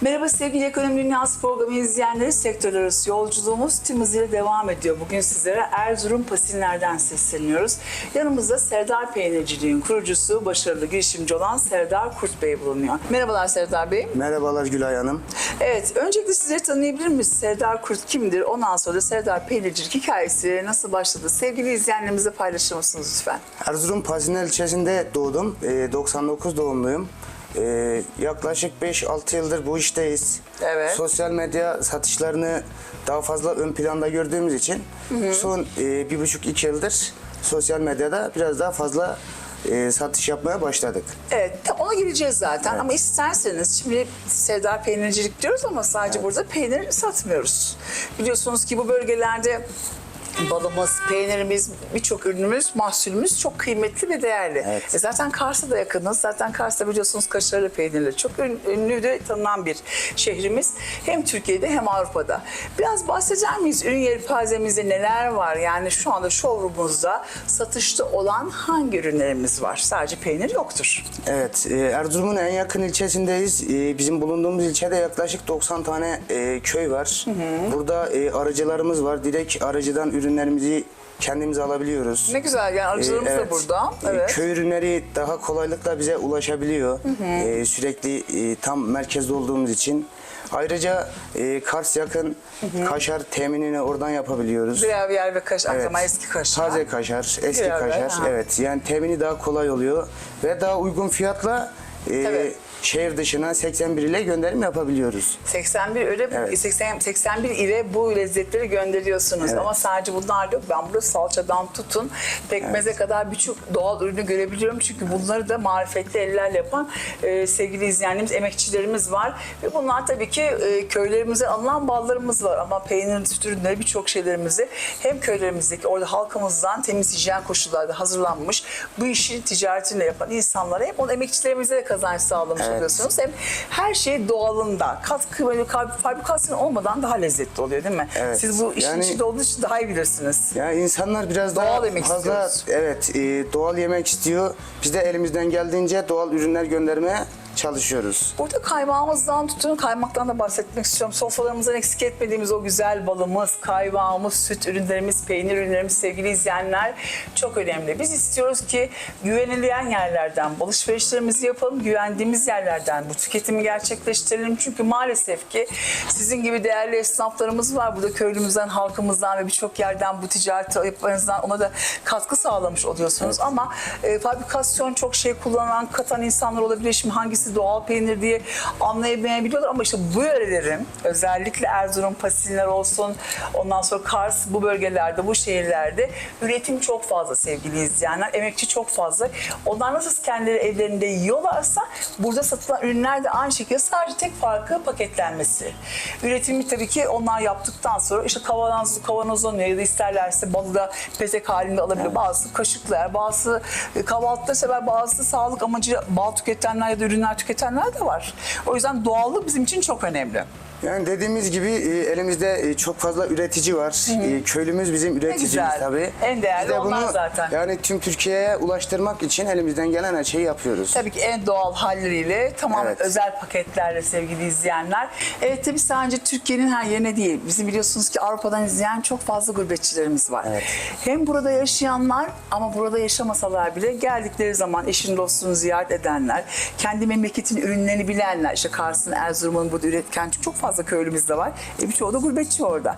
Merhaba sevgili Ekonomi Dünyası programı izleyenleri. Sektör arası yolculuğumuz tüm hızıyla devam ediyor. Bugün sizlere Erzurum Pasinler'den sesleniyoruz. Yanımızda Serdar Peynirciliğin kurucusu, başarılı girişimci olan Serdar Kurt Bey bulunuyor. Merhabalar Serdar Bey. Merhabalar Gülay Hanım. Evet, öncelikle sizleri tanıyabilir miyiz? Serdar Kurt kimdir? Ondan sonra da Serdar Peynircilik hikayesi nasıl başladı? Sevgili izleyenlerimize paylaşır mısınız lütfen? Erzurum Pazinel ilçesinde doğdum. Ee, 99 doğumluyum. Ee, yaklaşık 5-6 yıldır bu işteyiz. Evet. Sosyal medya satışlarını daha fazla ön planda gördüğümüz için son e, bir buçuk iki yıldır sosyal medyada biraz daha fazla e, satış yapmaya başladık. Evet, ta- ona gireceğiz zaten ama isterseniz şimdi Serdar Peynircilik diyoruz ama sadece burada peynir satmıyoruz. Biliyorsunuz ki bu bölgelerde balımız, peynirimiz, birçok ürünümüz, mahsulümüz çok kıymetli ve değerli. Evet. E zaten Kars'a da yakınız. Zaten Kars'ta biliyorsunuz kaşarlı peynirleri çok ün- ünlü de tanınan bir şehrimiz. Hem Türkiye'de hem Avrupa'da. Biraz bahseder miyiz? Ürün yelpazemizde neler var? Yani şu anda showroom'umuzda satışta olan hangi ürünlerimiz var? Sadece peynir yoktur. Evet, e, Erzurum'un en yakın ilçesindeyiz. E, bizim bulunduğumuz ilçede yaklaşık 90 tane e, köy var. Burada e, aracılarımız var. Direkt aracıdan ürünlerimizi kendimiz alabiliyoruz. Ne güzel yani aracılarımız da evet. burada. E, Evet. Köy ürünleri daha kolaylıkla bize ulaşabiliyor. E, sürekli e, tam merkezde olduğumuz için. Ayrıca e, Kars yakın kaşar teminini oradan yapabiliyoruz. Gravyer ve kaşar, Evet. ama eski kaşar. Taze kaşar, eski Gravyer, kaşar. ha. Evet. Yani temini daha kolay oluyor ve daha uygun fiyatla e, Tabii. Şehir dışına 81 ile gönderim yapabiliyoruz. 81 öyle Evet. 80 81 ile bu lezzetleri gönderiyorsunuz Evet. ama sadece bunlar yok. Ben burada salçadan tutun pekmeze kadar birçok doğal ürünü görebiliyorum. Çünkü bunları da marifetli ellerle yapan e, sevgili izleyenlerimiz, emekçilerimiz var. Ve bunlar tabii ki e, köylerimize alınan ballarımız var ama peynir, süt ürünleri birçok şeylerimizi hem köylerimizdeki orada halkımızdan temiz hijyen koşullarda hazırlanmış bu işin ticaretini yapan insanlara hem onun emekçilerimize de kazanç sağlamış Evet. oluyorsunuz. Hem her şey doğalında. Katkı böyle kab- fabrikasyon olmadan daha lezzetli oluyor değil mi? Evet. Siz bu işin Yani- içinde olduğu için daha iyi bilirsiniz. Yani insanlar biraz Doğal daha yemek fazla istiyoruz. evet e, doğal yemek istiyor. Biz de elimizden geldiğince doğal ürünler göndermeye çalışıyoruz. Burada kaymağımızdan tutun, kaymaktan da bahsetmek istiyorum. Sofralarımızdan eksik etmediğimiz o güzel balımız, kaymağımız, süt ürünlerimiz, peynir ürünlerimiz sevgili izleyenler çok önemli. Biz istiyoruz ki güvenilen yerlerden alışverişlerimizi yapalım, güvendiğimiz yerlerden bu tüketimi gerçekleştirelim. Çünkü maalesef ki sizin gibi değerli esnaflarımız var. Burada köylümüzden, halkımızdan ve birçok yerden bu ticareti yapmanızdan ona da katkı sağlamış oluyorsunuz. Ama e, fabrikasyon çok şey kullanan, katan insanlar olabilir. Şimdi hangisi doğal peynir diye anlayamayabiliyorlar ama işte bu yörelerin özellikle Erzurum, Pasinler olsun, ondan sonra Kars bu bölgelerde, bu şehirlerde üretim çok fazla sevgili izleyenler. Emekçi çok fazla. Onlar nasıl kendileri evlerinde yiyorlarsa burada satılan ürünler de aynı şekilde sadece tek farkı paketlenmesi. Üretimi tabii ki onlar yaptıktan sonra işte kavanoz, kavanozlanıyor ya da isterlerse balı da petek halinde alabiliyor. Bazısı kaşıklar, bazısı kahvaltıda sever, bazısı sağlık amacı bal tüketenler ya da ürünler tüketenler de var. O yüzden doğallık bizim için çok önemli. Yani dediğimiz gibi e, elimizde e, çok fazla üretici var. E, Köylümüz bizim üreticimiz tabii. En değerli Biz de onlar bunu zaten. Yani tüm Türkiye'ye ulaştırmak için elimizden gelen her şeyi yapıyoruz. Tabii ki en doğal halleriyle tamamen Evet. özel paketlerle sevgili izleyenler. Evet tabii sadece Türkiye'nin her yerine değil. Bizim biliyorsunuz ki Avrupa'dan izleyen çok fazla gurbetçilerimiz var. Evet. Hem burada yaşayanlar ama burada yaşamasalar bile geldikleri zaman eşini dostunu ziyaret edenler, kendi memleketin ürünlerini bilenler, işte Kars'ın, Erzurum'un burada üretken çok fazla köylümüz de var. E, birçoğu da gurbetçi orada.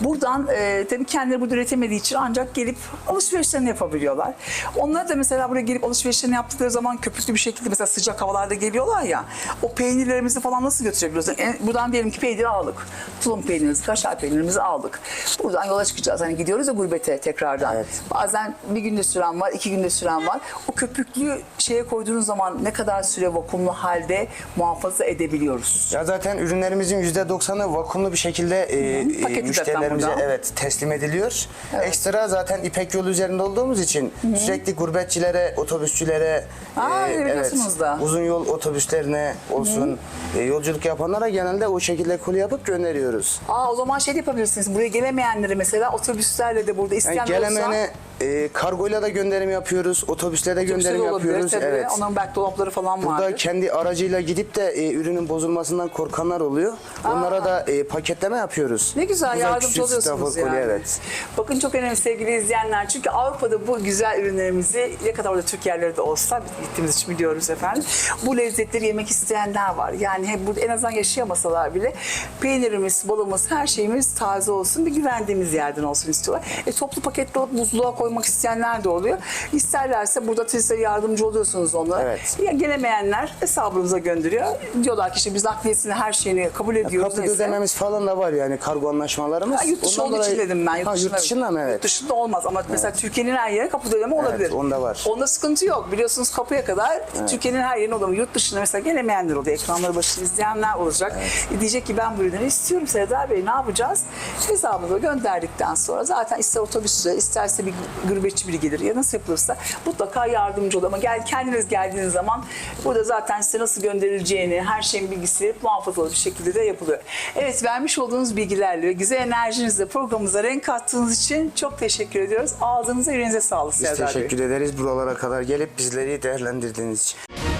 Buradan e, tabii kendileri burada üretemediği için ancak gelip alışverişlerini yapabiliyorlar. Onlar da mesela buraya gelip alışverişlerini yaptıkları zaman köpüklü bir şekilde mesela sıcak havalarda geliyorlar ya o peynirlerimizi falan nasıl götürebiliyoruz? Yani buradan diyelim ki peyniri aldık. Tulum peynirimizi, kaşar peynirimizi aldık. Buradan yola çıkacağız. Hani gidiyoruz ya gurbete tekrardan. Evet. Bazen bir günde süren var, iki günde süren var. O köpüklü şeye koyduğunuz zaman ne kadar süre vakumlu halde muhafaza edebiliyoruz. Ya zaten ürünlerimizin %90'ı vakumlu bir şekilde e, e, Paketi müşterilerimize zaten burada. evet teslim ediliyor. Ekstra zaten İpek yolu üzerinde olduğumuz için sürekli gurbetçilere, otobüsçülere, Aa, biliyorsunuz da. uzun yol otobüslerine olsun e, yolculuk yapanlara genelde o şekilde koli yapıp gönderiyoruz. Aa o zaman şey de yapabilirsiniz. Buraya gelemeyenlere mesela otobüslerle de burada isteyen Yani gelemeyene e, kargoyla da gönderim yapıyoruz. Otobüsle de gönderim Otobüsler olabilir yapıyoruz. tabii. Evet. Onların belki dolapları falan Burada vardır. kendi aracıyla gidip de e, ürünün bozulmasından korkanlar oluyor. Onlara da e, paketleme yapıyoruz. Ne güzel yardımcı küçük oluyorsunuz stafor yani. kolye, evet. Bakın çok önemli sevgili izleyenler. Çünkü Avrupa'da bu güzel ürünlerimizi ne kadar orada Türk yerleri de olsa gittiğimiz için biliyoruz efendim. Bu lezzetleri yemek isteyenler var. Yani hep burada en azından yaşayamasalar bile peynirimiz, balımız, her şeyimiz taze olsun. Bir güvendiğimiz yerden olsun istiyorlar. E, toplu paketle alıp buzluğa koymak isteyenler de oluyor. İsterlerse burada size yardımcı oluyorsunuz onlara. Evet. Ya gelemeyenler hesabımıza gönderiyor. Diyorlar ki işte biz nakliyesini her şeyini kabul ediyoruz. Kapı neyse. ödememiz falan da var yani kargo anlaşmalarımız. Ha, yurt dışı Ondan olduğu için dedim ben. Yurt, ha, yurt dışında mı evet? Yurt dışında olmaz ama mesela Türkiye'nin her yerine kapı ödeme olabilir. onda var. Onda sıkıntı yok. Biliyorsunuz kapıya kadar Türkiye'nin her yerine olamıyor. Yurt dışında mesela gelemeyenler oluyor. Ekranları başında izleyenler olacak. E, diyecek ki ben bu ürünleri istiyorum Serdar Bey ne yapacağız? Hesabını gönderdikten sonra zaten ister otobüsle isterse bir gurbetçi biri gelir ya nasıl yapılırsa mutlaka yardımcı olur. Ama gel, kendiniz geldiğiniz zaman burada zaten size nasıl gönderileceğini her şeyin bilgisi muhafazalı bir şekilde de yapılıyor. Evet vermiş olduğunuz bilgilerle ve güzel enerjinizle programımıza renk kattığınız için çok teşekkür ediyoruz. Ağzınıza yüreğinize sağlık Biz Serdar Bey. teşekkür ederiz buralara kadar gelip bizleri değerlendirdiğiniz için.